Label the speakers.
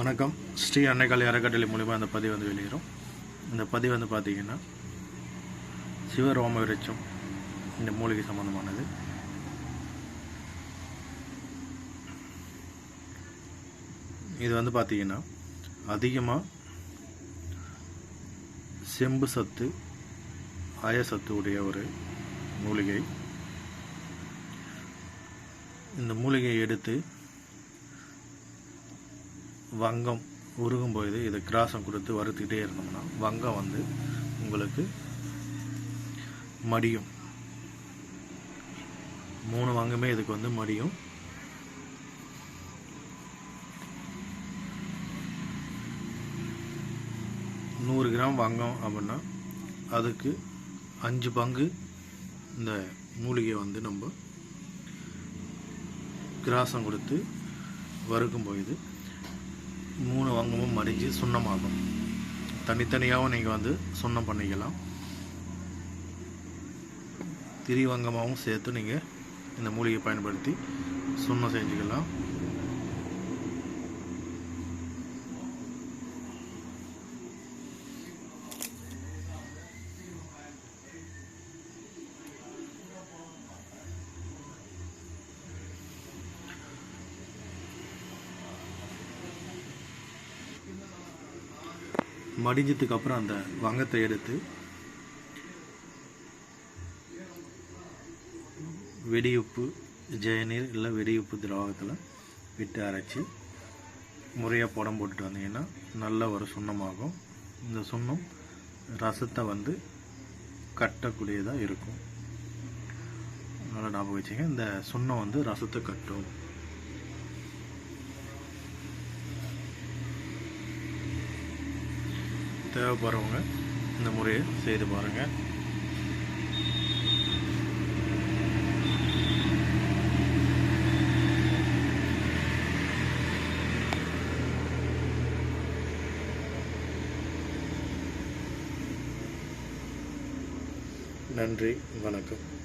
Speaker 1: வணக்கம். ஸ்ரீ அன்னைக்காலை அறக்கட்டளை மூலிமா இந்த பதிவு வந்து வெளியிடும் இந்த பதிவு வந்து பார்த்தீங்கன்னா சிவரோம விருட்சம் இந்த மூலிகை சம்பந்தமானது. இது வந்து பார்த்தீங்கன்னா அதிகமாக செம்பு சத்து அயசத்து உடைய ஒரு மூலிகை. இந்த மூலிகையை எடுத்து வங்கம் உருகும் பொழுது இதை கிராசம் கொடுத்து வறுத்துக்கிட்டே இருந்தோம்னா வங்கம் வந்து உங்களுக்கு மடியும். மூணு வங்கமே இதுக்கு வந்து மடியும். நூறு கிராம் வங்கம் அப்படின்னா அதுக்கு அஞ்சு பங்கு இந்த மூலிகையை வந்து நம்ம கிராசம் கொடுத்து வறுக்கும் பொழுது மூணு வங்கமும் மடிஞ்சு சுண்ணமாகும். தனித்தனியாகவும் நீங்கள் வந்து சுண்ணம் பண்ணிக்கலாம். திரிவங்கமாகவும் சேர்த்து நீங்கள் இந்த மூலிகை பயன்படுத்தி சுண்ணம் செஞ்சுக்கலாம். மடிஞ்சதுக்கு அப்புறம் அந்த வங்கத்தை எடுத்து வெடியுப்பு ஜெயநீர் இல்லை வெடியுப்பு திராவகத்தில் விட்டு அரைச்சி முறையாக புடம் போட்டுட்டு வந்தீங்கன்னா நல்ல ஒரு சுண்ணமாகும். இந்த சுண்ணம் ரசத்தை வந்து கட்டக்கூடியதாக இருக்கும். அதனால் ஞாபகம் வச்சுங்க இந்த சுண்ணம் வந்து ரசத்தை கட்டும். தேவைப்படுறவங்க இந்த முறையை செய்து பாருங்கள் நன்றி வணக்கம்.